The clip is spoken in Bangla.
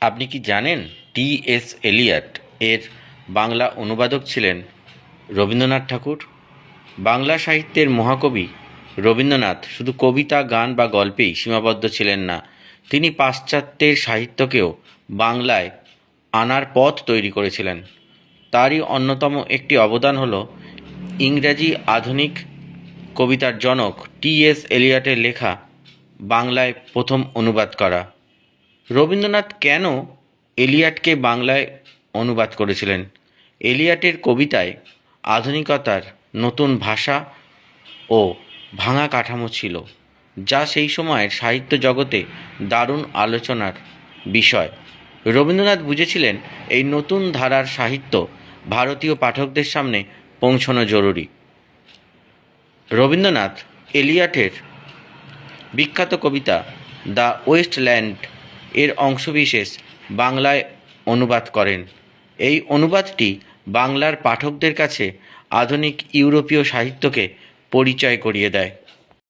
আপনি কি জানেন টি এস এলিয়ট এর বাংলা অনুবাদক ছিলেন রবীন্দ্রনাথ ঠাকুর? বাংলা সাহিত্যের মহাকবি রবীন্দ্রনাথ শুধু কবিতা, গান বা গল্পেই সীমাবদ্ধ ছিলেন না। তিনি পাশ্চাত্যের সাহিত্যকেও বাংলায় আনার পথ তৈরি করেছিলেন। তারই অন্যতম একটি অবদান হল ইংরাজি আধুনিক কবিতার জনক টি এস এলিয়টের লেখা বাংলায় প্রথম অনুবাদ করা। রবীন্দ্রনাথ কেন এলিয়াটকে বাংলায় অনুবাদ করেছিলেন? এলিয়াটের কবিতায় আধুনিকতার নতুন ভাষা ও ভাঙা কাঠামো ছিল, যা সেই সময়ের সাহিত্য জগতে দারুণ আলোচনার বিষয়। রবীন্দ্রনাথ বুঝেছিলেন, এই নতুন ধারার সাহিত্য ভারতীয় পাঠকদের সামনে পৌঁছানো জরুরি। রবীন্দ্রনাথ এলিয়াটের বিখ্যাত কবিতা দ্য ওয়েস্টল্যান্ড এর অংশবিশেষ বাংলায় অনুবাদ করেন। এই অনুবাদটি বাংলার পাঠকদের কাছে আধুনিক ইউরোপীয় সাহিত্যকে পরিচয় করিয়ে দেয়।